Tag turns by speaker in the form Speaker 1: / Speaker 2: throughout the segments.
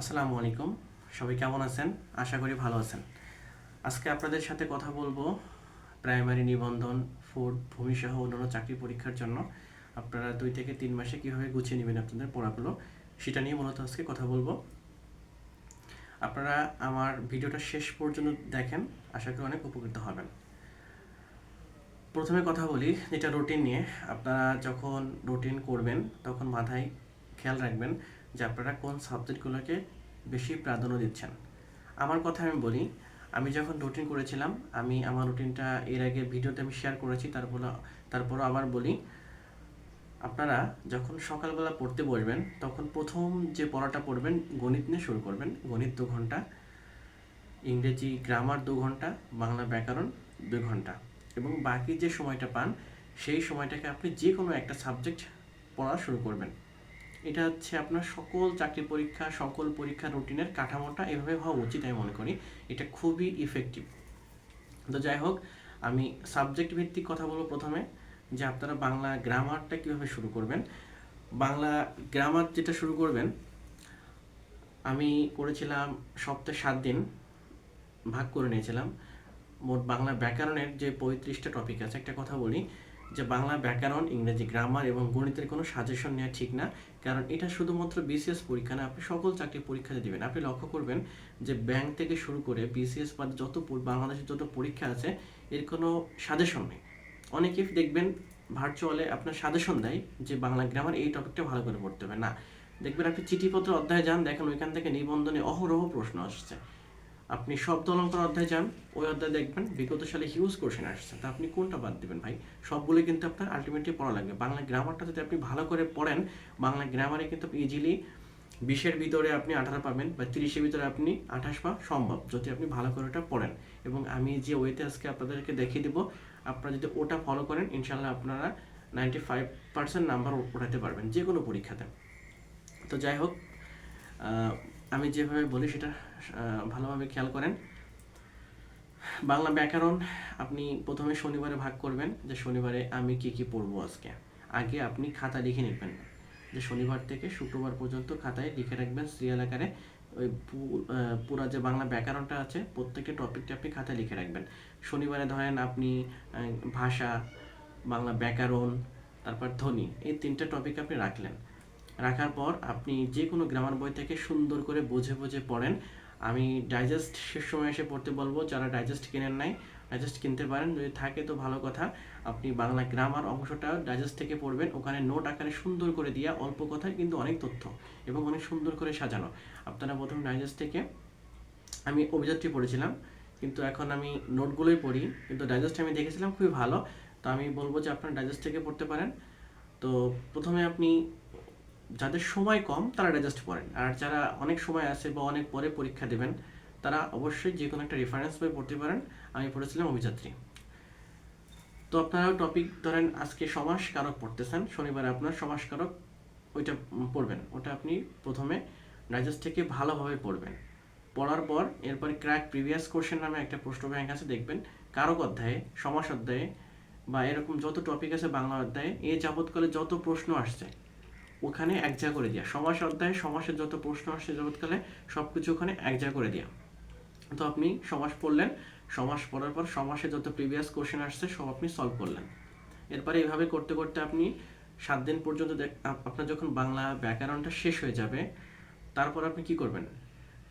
Speaker 1: আসসালামু আলাইকুম। সবাই কেমন আছেন? আশা করি ভালো আছেন। আজকে আপনাদের সাথে কথা বলব প্রাইমারি নিবন্ধন, ফুড, ভূমি সহ অন্যান্য চাকরি পরীক্ষার জন্য। আপনারা দুই থেকে তিন মাসে কীভাবে গুছিয়ে নেবেন আপনাদের পড়াগুলো, সেটা নিয়ে মূলত আজকে কথা বলব। আপনারা আমার ভিডিওটা শেষ পর্যন্ত দেখেন, আশা করি অনেক উপকৃত হবেন। প্রথমে কথা বলি, যেটা রুটিন নিয়ে। আপনারা যখন রুটিন করবেন, তখন মাথায় খেয়াল রাখবেন যে আপনারা কোন সাবজেক্টগুলোকে বেশি প্রাধান্য দিচ্ছেন। আমার কথা আমি বলি, আমি যখন রুটিন করেছিলাম, আমি আমার রুটিনটা এর আগে ভিডিওতে আমি শেয়ার করেছি তারপর তারপরও আবার বলি, আপনারা যখন সকালবেলা পড়তে বসবেন, তখন প্রথম যে পড়াটা পড়বেন, গণিত নিয়ে শুরু করবেন। গণিত দু ঘণ্টা, ইংরেজি গ্রামার দু ঘণ্টা, বাংলা ব্যাকরণ দু ঘণ্টা এবং বাকি যে সময়টা পান, সেই সময়টাকে আপনি যে কোনো একটা সাবজেক্ট পড়া শুরু করবেন। এটা হচ্ছে আপনার সকল চাকরি পরীক্ষা, সকল পরীক্ষা রুটিনের কাঠামোটা এভাবে হওয়া উচিত আমি মনে করি। এটা খুবই ইফেক্টিভ তো যাই হোক, আমি সাবজেক্ট ভিত্তিক কথা বলব প্রথমে, যে আপনারা বাংলা গ্রামারটা কীভাবে শুরু করবেন। বাংলা গ্রামার যেটা শুরু করবেন, আমি করেছিলাম সপ্তাহে সাত দিন, ভাগ করে নিয়েছিলাম। মোট বাংলা ব্যাকরণের যে পঁয়ত্রিশটা টপিক আছে, একটা কথা বলি যে বাংলা ব্যাকরণ, ইংরেজি গ্রামার এবং গণিতের কোনো সাজেশন নেওয়া ঠিক না। কারণ এটা শুধুমাত্র বিসিএস পরীক্ষা না, আপনি সকল চাকরি পরীক্ষাতে দেবেন। আপনি লক্ষ্য করবেন যে ব্যাংক থেকে শুরু করে বিসিএস বা যত বাংলাদেশের যত পরীক্ষা আছে, এর কোনো সাজেশন নেই। অনেকে দেখবেন ভার্চুয়ালে আপনার সাজেশন দেয় যে বাংলা গ্রামার এই টপিকটা ভালো করে পড়তে হবে। না, দেখবেন আপনি চিঠিপত্র অধ্যায়ে যান, দেখেন ওইখান থেকে নিবন্ধনে অহরহ প্রশ্ন আসছে। আপনি শব্দ অলঙ্কার অধ্যায় যান, ওই অধ্যায় দেখবেন বিগত সালে হিউজ কোশ্চেন আসছে। তা আপনি কোনটা বাদ দিবেন ভাই? সবগুলো কিন্তু আপনার আলটিমেটলি পড়া লাগবে। বাংলা গ্রামারটা যদি আপনি ভালো করে পড়েন, বাংলা গ্রামারে কিন্তু ইজিলি বিশের ভিতরে আপনি আঠারো পাবেন বা তিরিশের ভিতরে আপনি আঠাশ পা সম্ভব, যদি আপনি ভালো করে ওটা পড়েন। এবং আমি যে ওয়েতে আজকে আপনাদেরকে দেখিয়ে দেবো, আপনারা যদি ওটা ফলো করেন ইনশাল্লাহ আপনারা নাইনটি ফাইভ পার্সেন্ট নাম্বার উঠাতে পারবেন যে কোনো পরীক্ষাতে। তো যাই হোক আমি যেভাবে বলি সেটা ভালোভাবে খেয়াল করেন। বাংলা ব্যাকরণ আপনি প্রথমে শনিবারে ভাগ করবেন যে শনিবারে আমি কি কি পড়ব আজকে। আগে আপনি খাতা লিখে নেবেন যে শনিবার থেকে শুক্রবার পর্যন্ত খাতায় লিখে রাখবেন সিরিয়াল আকারে। ওই পুরা যে বাংলা ব্যাকরণটা আছে, প্রত্যেকটা টপিকটা আপনি খাতায় লিখে রাখবেন। শনিবারে ধরেন আপনি ভাষা, বাংলা ব্যাকরণ, তারপর ধ্বনি, এই তিনটা টপিক আপনি রাখলেন। রাখার পর আপনি যে কোনো গ্রামার বই থেকে সুন্দর করে বুঝে বুঝে পড়েন। আমি ডাইজেস্ট শেষ সময় এসে পড়তে বলব, যারা ডাইজেস্ট কেনেন নাই ডাইজেস্ট কিনতে পারেন। যদি থাকে তো ভালো কথা। আপনি বাংলা গ্রামার অংশটা ডাইজেস্ট থেকে পড়বেন। ওখানে নোট আকারে সুন্দর করে দিয়া অল্প কথায় কিন্তু অনেক তথ্য এবং অনেক সুন্দর করে সাজানো। আপনারা প্রথম ডাইজেস্ট থেকে আমি অভিযাত্রী পড়েছিলাম, কিন্তু এখন আমি নোটগুলোই পড়ি। কিন্তু ডাইজেস্ট আমি দেখেছিলাম খুবই ভালো। তো আমি বলব যে আপনারা ডাইজেস্ট থেকে পড়তে পারেন। তো প্রথমে আপনি যাদের সময় কম, তারা ডাইজেস্ট পড়েন আর যারা অনেক সময় আছে বা অনেক পরে পরীক্ষা দেবেন, তারা অবশ্যই যে কোনো একটা রেফারেন্স বই পড়তে পারেন। আমি পড়েছিলাম অভিযাত্রী। তো আপনারা টপিক ধরেন আজকে সমাস কারক পড়তেছেন, শনিবারে আপনার সমাস কারক ওইটা পড়বেন। ওটা আপনি প্রথমে ডাইজেস্ট থেকে ভালোভাবে পড়বেন। পড়ার পর এরপরে ক্র্যাক প্রিভিয়াস কোশ্চেন নামে একটা প্রশ্ন ব্যাংক আছে, দেখবেন কারক অধ্যায়ে সমাস অধ্যায়ে বা এরকম যত টপিক আছে বাংলা অধ্যায়ে, এ যাবৎকালে যত প্রশ্ন আসছে ওখানে এক জায়গা করে দেওয়া সমাস অধ্যায়ে সমাসের যত প্রশ্ন আসছে যাবৎকালে সব কিছু ওখানে এক জায়গা করে দেওয়া তো আপনি সমাস পড়লেন, সমাস পড়ার পর সমাসে যত প্রিভিয়াস কোশ্চেন আসছে, সব আপনি সলভ করলেন। এরপরে এইভাবে করতে করতে আপনি সাত দিন পর্যন্ত আপনার যখন বাংলা ব্যাকরণটা শেষ হয়ে যাবে, তারপর আপনি কি করবেন?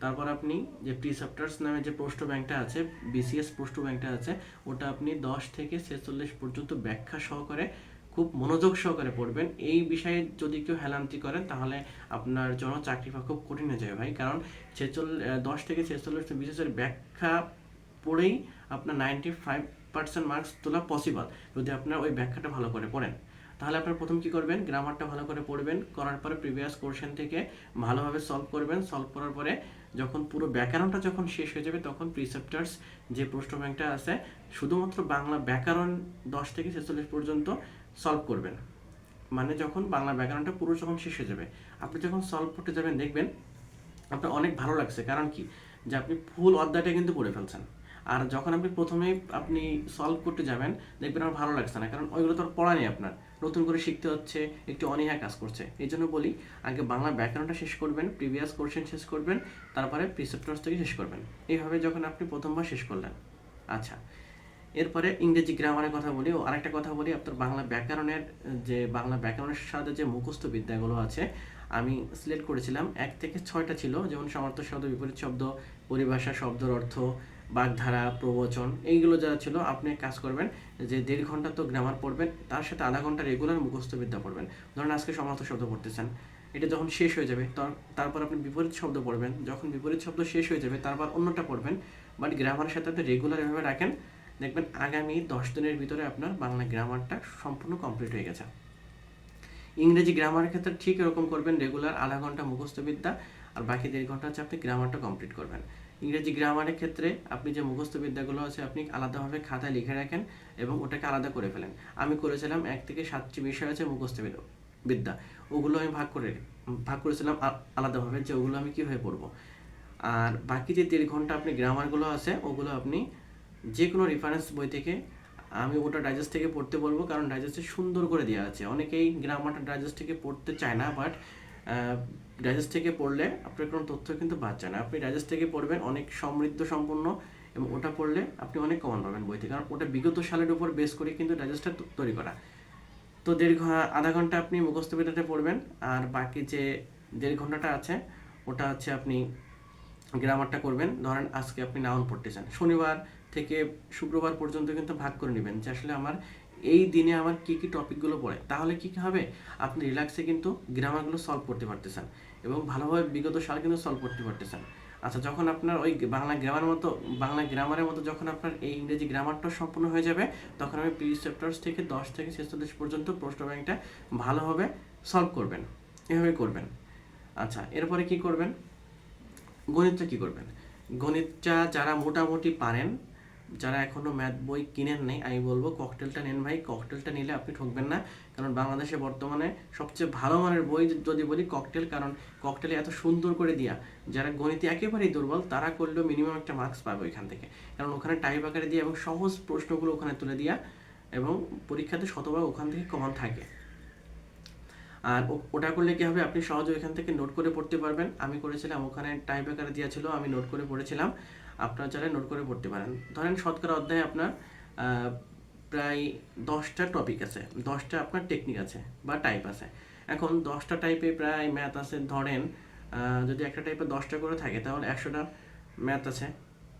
Speaker 1: তারপর আপনি যে প্রি প্রিসেপ্টার্স নামে যে প্রশ্ন ব্যাংকটা আছে বিসিএস প্রশ্ন ব্যাংকটা আছে, ওটা আপনি দশ থেকে ছেচল্লিশ পর্যন্ত ব্যাখ্যা সহকারে খুব মনোযোগ সহকারে পড়বেন। এই বিষয়ে যদি কেউ হেলান্তি করেন, তাহলে আপনার জন্য চাকরি পাওয়া খুব কঠিন হয়ে যাবে ভাই। কারণ ছেচল্লিশ দশ থেকে ছেচল্লিশ বিশেষের ব্যাখ্যা পড়েই আপনার নাইনটি ফাইভ পার্সেন্ট মার্কস তোলা পসিবল যদি আপনার ওই ব্যাখ্যাটা ভালো করে পড়েন। তাহলে আপনার প্রথম কি করবেন? গ্রামারটা ভালো করে পড়বেন। করার পরে প্রিভিয়াস কোশ্চেন থেকে ভালোভাবে সলভ করবেন। সলভ করার পরে যখন পুরো ব্যাকরণটা যখন শেষ হয়ে যাবে, তখন প্রিসেপ্টার্স যে প্রশ্ন ব্যাংকটা আছে, শুধুমাত্র বাংলা ব্যাকরণ দশ থেকে ছেচল্লিশ পর্যন্ত সলভ করবেন। মানে যখন বাংলা ব্যাকরণটা পুরো যখন শেষ হয়ে যাবে, আপনি যখন সলভ করতে যাবেন, দেখবেন আপনার অনেক ভালো লাগছে। কারণ কি? যে আপনি ফুল অধ্যায়টা কিন্তু পড়ে ফেলছেন। আর যখন আপনি প্রথমে আপনি সলভ করতে যাবেন, দেখবেন আমার ভালো লাগছে না। কারণ ওইগুলো তো আর পড়া নেই আপনার। নতুন করে শিখতে হচ্ছে, একটু অনীহা কাজ করছে। এই জন্য বলি, আগে বাংলা ব্যাকরণটা শেষ করবেন প্রিভিয়াস কোশ্চেন শেষ করবেন, তারপরে প্রিসেপ্টরস থেকে শেষ করবেন। এইভাবে যখন আপনি প্রথমবার শেষ করলেন। আচ্ছা এরপরে ইংরেজি গ্রামারের কথা বলি, ও আরেকটা কথা বলি আপনার বাংলা ব্যাকরণের, যে বাংলা ব্যাকরণের সাথে যে মুখস্থ বিদ্যাগুলো আছে, আমি সিলেক্ট করেছিলাম, এক থেকে ছয়টা ছিল, যেমন সমর্থ শব্দ, বিপরীত শব্দ, পরিভাষা শব্দের অর্থ, বাগধারা, প্রবচন, এইগুলো যারা ছিল, আপনি কাজ করবেন, যে দেড় ঘণ্টা তো গ্রামার পড়বেন, তার সাথে আধা ঘণ্টা রেগুলার মুখস্থ বিদ্যা পড়বেন। ধরুন আজকে সমর্থ শব্দ পড়তেছেন, এটা যখন শেষ হয়ে যাবে তারপর আপনি বিপরীত শব্দ পড়বেন, যখন বিপরীত শব্দ শেষ হয়ে যাবে, তারপর অন্যটা পড়বেন বাট গ্রামারের সাথে আপনি রেগুলার এভাবে রাখেন দেখবেন আগামী দশ দিনের ভিতরে আপনার বাংলা গ্রামারটা সম্পূর্ণ কমপ্লিট হয়ে গেছে। ইংরেজি গ্রামারের ক্ষেত্রে ঠিক এরকম করবেন রেগুলার আধা ঘণ্টা মুখস্থ বিদ্যা, আর বাকি দেড় ঘণ্টা হচ্ছে আপনি গ্রামারটা কমপ্লিট করবেন। ইংরেজি গ্রামারের ক্ষেত্রে আপনি যে মুখস্থ বিদ্যাগুলো আছে, আপনি আলাদাভাবে খাতায় লিখে রাখেন এবং ওটাকে আলাদা করে ফেলেন। আমি করেছিলাম এক থেকে সাতটি বিষয় আছে মুখস্থ বিদ- বিদ্যা। ওগুলো আমি ভাগ করে, ভাগ করেছিলাম আলাদাভাবে যে ওগুলো আমি কীভাবে পড়ব। আর বাকি যে দেড় ঘণ্টা আপনি গ্রামারগুলো আছে, ওগুলো আপনি যে কোনো রেফারেন্স বই থেকে আমি ওটা ডাইজেস্ট থেকে পড়তে বলব, কারণ ডাইজেস্টে সুন্দর করে দেওয়া আছে। অনেকেই গ্রামারটা ডাইজেস্ট থেকে পড়তে চায় না বাট ডাইজেস্ট থেকে পড়লে আপনার কোনো তথ্য কিন্তু যায় না। আপনি ডাইজেস্ট থেকে পড়বেন, অনেক সমৃদ্ধ সম্পন্ন, এবং ওটা পড়লে আপনি অনেক কমন পাবেন বই থেকে। কারণ ওটা বিগত সালের উপর বেস করে কিন্তু ডাইজেস্টটা তৈরি করা। তো দেড় আধা ঘণ্টা আপনি মুখস্থ বিদ্যাতে পড়বেন, আর বাকি যে দেড় ঘন্টাটা আছে, ওটা হচ্ছে আপনি গ্রামারটা করবেন। ধরেন আজকে আপনি নাউন পড়তে চান। শনিবার থেকে শুক্রবার পর্যন্ত কিন্তু ভাগ করে নেবেন যে আসলে আমার এই দিনে আমার কি কি টপিকগুলো পড়ে। তাহলে কি কি হবে? আপনি রিল্যাক্সে কিন্তু গ্রামারগুলো সলভ করতে পারতেছেন এবং ভালোভাবে বিগত সাল কিন্তু সলভ করতে পারতেছেন। আচ্ছা যখন আপনার ওই বাংলা গ্রামার মতো, বাংলা গ্রামারের মতো যখন আপনার এই ইংরেজি গ্রামারটা সম্পূর্ণ হয়ে যাবে, তখন আমি প্রি চ্যাপ্টার্স থেকে দশ থেকে ছেচল্লিশ পর্যন্ত প্রশ্ন ব্যাংকটা ভালোভাবে সলভ করবেন। এভাবে করবেন। আচ্ছা এরপরে কি করবেন? গণিতটা কি করবেন? গণিতটা যারা মোটামুটি পারেন যারা এখনও ম্যাথ বই কিনেন নাই, আমি বলব ককটেলটা নেন ভাই। ককটেলটা নিলে আপনি ঠকবেন না, কারণ বাংলাদেশে বর্তমানে সবচেয়ে ভালো মানের বই যদি বলি ককটেল কারণ ককটেলে এত সুন্দর করে দিয়া, যারা গণিতে একেবারেই দুর্বল, তারা করলেও মিনিমাম একটা মার্কস পাবে ওইখান থেকে। কারণ ওখানে টাইপ আকারে দিয়ে এবং সহজ প্রশ্নগুলো ওখানে তুলে দিয়া, এবং পরীক্ষাতে শতভাগ ওখান থেকে কমন থাকে। আর ওটা করলে কী হবে? আপনি সহজে ওইখান থেকে নোট করে পড়তে পারবেন। আমি করেছিলাম, ওখানে টাইপ আকারে দেওয়া ছিল, আমি নোট করে পড়েছিলাম। আপনার চাইলে নোট করে পড়তে পারেন। ধরেন শতকরা অধ্যায়ে আপনার প্রায় দশটা টপিক আছে। দশটা আপনার টেকনিক আছে বা টাইপ আছে। এখন দশটা টাইপে প্রায় ম্যাথ আছে। ধরেন যদি একটা টাইপে দশটা করে থাকে, তাহলে একশোটা ম্যাথ আছে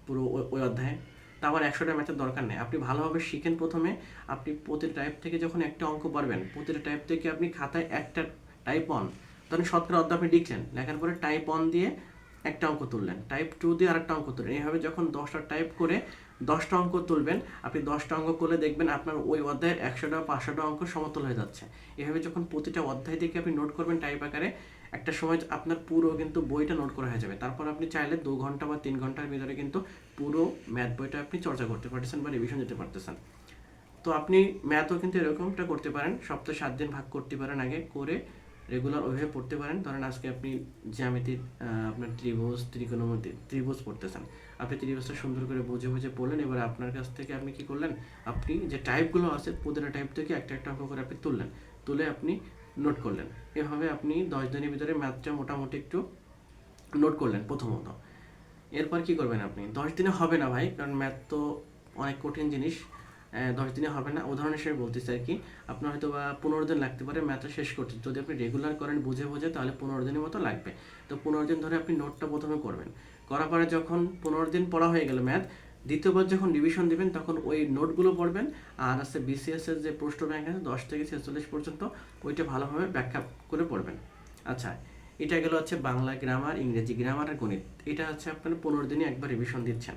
Speaker 1: পুরো ওই- অধ্যায়ে। তা আবার একশোটা ম্যাথের দরকার নেই। আপনি ভালোভাবে শিখেন প্রথমে। আপনি প্রতিটা টাইপ থেকে যখন একটা অঙ্ক পারবেন প্রতিটা টাইপ থেকে আপনি খাতায় একটা টাইপ অন ধরেন শতকরা অধ্যায় আপনি লিখলেন, লেখার পরে টাইপ অন দিয়ে একটা অঙ্ক তুললেন। টাইপ টু দিয়ে আরেকটা অঙ্ক তুললেন। এইভাবে যখন দশটা টাইপ করে দশটা অঙ্ক তুলবেন, আপনি দশটা অঙ্ক করলে দেখবেন আপনার ওই অধ্যায়ের একশোটা পাঁচশোটা অঙ্ক সমতল হয়ে যাচ্ছে। এভাবে যখন প্রতিটা অধ্যায় থেকে আপনি নোট করবেন টাইপ আকারে, একটা সময় আপনার পুরো কিন্তু বইটা নোট করা হয়ে যাবে। তারপর আপনি চাইলে দু ঘণ্টা বা তিন ঘণ্টার ভিতরে কিন্তু পুরো ম্যাথ বইটা আপনি চর্চা করতে পারতেছেন বা রিভিশন দিতে পারতেছেন। তো আপনি ম্যাথও কিন্তু এরকমটা করতে পারেন। সপ্তাহে সাত দিন ভাগ করতে পারেন আগে করে রেগুলার ওইভাবে পড়তে পারেন। ধরেন আজকে আপনি জ্যামিতির আপনার ত্রিভুজ, ত্রিকোণমিতি, ত্রিভুজ পড়তেছেন। আপনি ত্রিভুজটা সুন্দর করে বুঝে বুঝে পড়লেন। এবার আপনার কাছ থেকে আপনি কি করলেন? আপনি যে টাইপগুলো আছে প্রতিটা টাইপ থেকে একটা একটা অঙ্ক করে আপনি তুললেন। তুলে আপনি নোট করলেন। এভাবে আপনি দশ দিনের ভিতরে ম্যাথটা মোটামুটি একটু নোট করলেন প্রথমত। এরপর কি করবেন আপনি? দশ দিনে হবে না ভাই, কারণ ম্যাথ তো অনেক কঠিন জিনিস। দশ দিনে হবে না। উদাহরণ হিসেবে বলতেছি আর কি, আপনার হয়তো বা পনেরো দিন লাগতে পারে ম্যাথটা শেষ করতে। যদি আপনি রেগুলার করেন, বুঝে বুঝে, তাহলে পনেরো দিনের মতো লাগবে। তো পনেরো দিন ধরে আপনি নোটটা প্রথমে করবেন। করার পরে যখন পনেরো দিন পড়া হয়ে গেল ম্যাথ, দ্বিতীয়বার যখন রিভিশন দিবেন, তখন ওই নোটগুলো পড়বেন। আর আছে বিসিএস এর যে প্রশ্ন ব্যাংক আছে, দশ থেকে ছেচল্লিশ পর্যন্ত ওইটা ভালোভাবে ব্যাখ্যা করে পড়বেন। আচ্ছা এটা গেল হচ্ছে বাংলা গ্রামার ইংরেজি গ্রামার আর গণিত। এটা হচ্ছে আপনার পনেরো দিনে একবার রিভিশন দিচ্ছেন।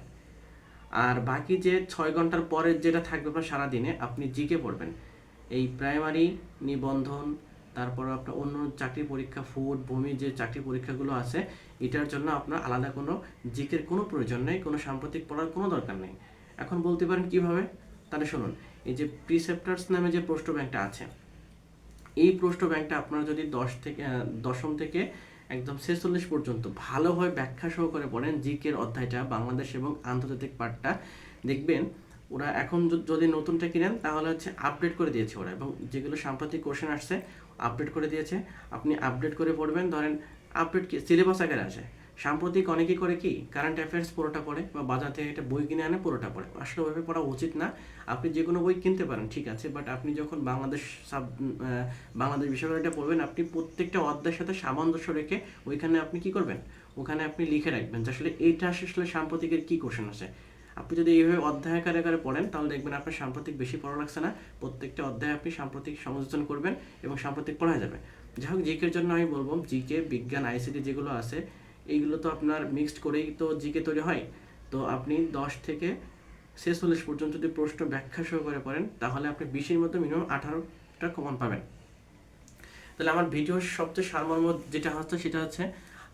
Speaker 1: আর বাকি যে ছয় ঘণ্টার পরের যেটা থাকবে আপনার সারাদিনে, আপনি জিকে পড়বেন। এই প্রাইমারি নিবন্ধন, তারপর আপনার অন্য চাকরি পরীক্ষা ফুড ভূমি যে চাকরি পরীক্ষাগুলো আছে, এটার জন্য আপনার আলাদা কোনো জিকের কোনো প্রয়োজন নেই, কোনো সাম্প্রতিক পড়ার কোনো দরকার নেই। এখন বলতে পারেন কীভাবে? তাহলে শুনুন, এই যে প্রিসেপ্টার্স নামে যে প্রশ্ন ব্যাংকটা আছে, এই প্রশ্ন ব্যাংকটা আপনারা যদি দশ থেকে, দশম থেকে একদম ছেচল্লিশ পর্যন্ত। ভালোভাবে ব্যাখ্যা সহকারে পড়েন জিকের অধ্যায়টা, বাংলাদেশ এবং আন্তর্জাতিক পাঠটা। দেখবেন ওরা এখন যদি নতুনটা কিনেন, তাহলে হচ্ছে আপডেট করে দিয়েছে ওরা এবং যেগুলো সাম্প্রতিক কোশ্চেন আসছে আপডেট করে দিয়েছে। আপনি আপডেট করে পড়বেন, ধরেন আপডেট কি সিলেবাস আকারে আসে। সাম্প্রতিক অনেকেই করে কি কারেন্ট অ্যাফেয়ার্স পুরোটা পড়ে বা বাজার থেকে একটা বই কিনে আনে পুরোটা পড়ে আসলে ওইভাবে পড়া উচিত না। আপনি যে কোনো বই কিনতে পারেন, ঠিক আছে বাট আপনি যখন বাংলাদেশ সাব বাংলাদেশ বিশ্ববিদ্যালয়টা পড়বেন, আপনি প্রত্যেকটা অধ্যায়ের সাথে সামঞ্জস্য রেখে ওইখানে আপনি কি করবেন? ওখানে আপনি লিখে রাখবেন যে আসলে এইটা আসলে সাম্প্রতিকের কী কোশ্চেন আছে। আপনি যদি এইভাবে অধ্যায় আকারে আকারে পড়েন, তাহলে দেখবেন আপনার সাম্প্রতিক বেশি পড়া লাগছে না। প্রত্যেকটা অধ্যায়ে আপনি সাম্প্রতিক সংযোজন করবেন এবং সাম্প্রতিক পড়া যাবে। যাই হোক জিকের জন্য আমি বলব জিকে বিজ্ঞান আইসিটি যেগুলো আছে এইগুলো তো আপনার মিক্সড করেই তো জিকে তৈরি হয়। তো আপনি দশ থেকে ছেচল্লিশ পর্যন্ত যদি প্রশ্ন ব্যাখ্যা সহকারে পড়েন তাহলে আপনি বিশের মতো মিনিমাম আঠারোটা কমন পাবেন। তাহলে আমার ভিডিওর সবচেয়ে সারমর্ম যেটা হচ্ছে, সেটা হচ্ছে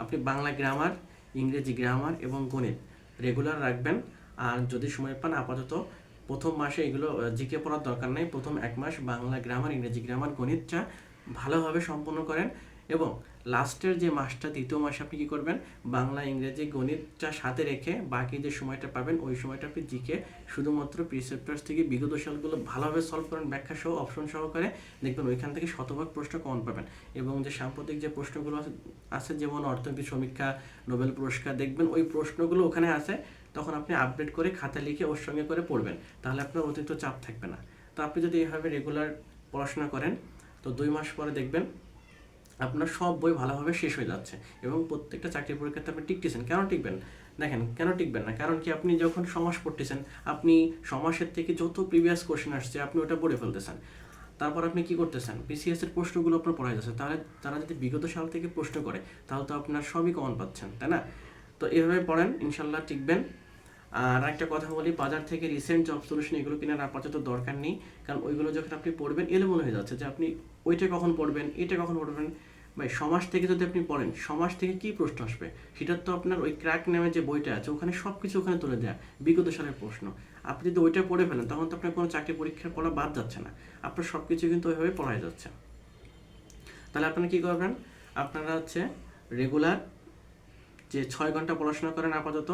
Speaker 1: আপনি বাংলা গ্রামার ইংরেজি গ্রামার এবং গণিত রেগুলার রাখবেন। আর যদি সময় পান, আপাতত প্রথম মাসে এগুলো জিকে পড়ার দরকার নেই। প্রথম এক মাস বাংলা গ্রামার ইংরেজি গ্রামার গণিতটা ভালোভাবে সম্পন্ন করেন। এবং লাস্টের যে মাসটা, দ্বিতীয় মাসে আপনি কী করবেন? বাংলা, ইংরেজি, গণিতটা সাথে রেখে বাকি যে সময়টা পাবেন, ওই সময়টা আপনি জিকে শুধুমাত্র প্রিসেপ্টার্স থেকে বিগত সালগুলো ভালোভাবে সলভ করেন, ব্যাখ্যা সহ অপশন সহকারে দেখবেন ওইখান থেকে শতভাগ প্রশ্ন কমন পাবেন। এবং যে সাম্প্রতিক যে প্রশ্নগুলো আছে- যেমন অর্থনীতি সমীক্ষা, নোবেল পুরস্কার, দেখবেন ওই প্রশ্নগুলো ওখানে আছে, তখন আপনি আপডেট করে খাতা লিখে ওর সঙ্গে করে পড়বেন। তাহলে আপনার অতিরিক্ত চাপ থাকবে না। তো আপনি যদি এইভাবে রেগুলার পড়াশোনা করেন, তো দুই মাস পরে দেখবেন আপনার সব বই ভালোভাবে শেষ হয়ে যাচ্ছে এবং প্রত্যেকটা চাকরি পরীক্ষাতে আপনি টিকতেছেন। কেন টিকবেন? দেখেন, কেন টিকবেন না? কারণ কি আপনি যখন সমাস পড়তেছেন, আপনি সমাসের থেকে যত প্রিভিয়াস কোশ্চেন আসছে, আপনি ওটা পড়ে ফেলতেছেন। তারপর আপনি কি করতেছেন? বিসিএস এর প্রশ্নগুলো আপনার পড়া যাচ্ছে। তাহলে তারা যদি বিগত সাল থেকে প্রশ্ন করে, তাহলে তো আপনার সবই কমন পাচ্ছেন, তাই না? তো এভাবে পড়েন ইনশাল্লাহ টিকবেন। আর একটা কথা বলি, বাজার থেকে রিসেন্ট জব সলিউশন এগুলো কেনার আপাতত দরকার নেই। কারণ ওইগুলো যখন আপনি পড়বেন, এলোমেলো হয়ে যাচ্ছে যে আপনি ওইটা কখন পড়বেন, এটা কখন পড়বেন? ভাই সমাজ থেকে যদি আপনি পড়েন সমাজ থেকে কি প্রশ্ন আসবে? সেটার তো আপনার ওই ক্র্যাক নামে যে বইটা আছে, ওখানে সব কিছু ওখানে তুলে দেয়। বিগত সালের প্রশ্ন। আপনি যদি ওইটা পড়ে ফেলেন, তখন তো আপনার কোনো চাকরি পরীক্ষার পড়া বাদ যাচ্ছে না। আপনার সব কিছু কিন্তু ওইভাবে পড়াই যাচ্ছে। তাহলে আপনারা কি করবেন? আপনারা হচ্ছে রেগুলার যে ছয় ঘণ্টা পড়াশোনা করেন আপাতত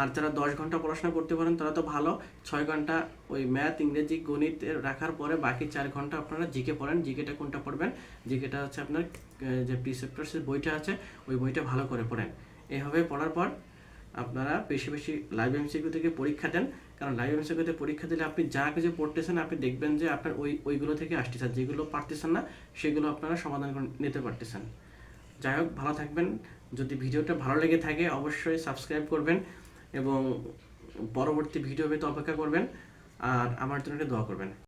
Speaker 1: আর যারা দশ ঘণ্টা পড়াশোনা করতে পারেন, তারা তো ভালো। ছয় ঘণ্টা ওই ম্যাথ, ইংরেজি, গণিত রাখার পরে বাকি চার ঘণ্টা আপনারা জিকে পড়েন। জিকেটা কোনটা পড়বেন? জিকেটা হচ্ছে আপনার যে প্রিসেপ্টার্সের বইটা আছে, ওই বইটা ভালো করে পড়েন। এভাবে পড়ার পর আপনারা বেশি বেশি লাইভ এমসিকিউ থেকে পরীক্ষা দেন। কারণ লাইভ এমসিকিউতে পরীক্ষা দিলে আপনি যা কিছু পড়তেছেন, আপনি দেখবেন যে আপনার ওই, ওইগুলো থেকে আসতেছে আর যেগুলো পারতেছেন না, সেগুলো আপনারা সমাধান নিতে পারতেছেন। যাই হোক, ভালো থাকবেন। যদি ভিডিওটা ভালো লেগে থাকে, অবশ্যই সাবস্ক্রাইব করবেন। এবং পরবর্তী ভিডিও পেতে অপেক্ষা করবেন আর আমার জন্য দোয়া করবেন।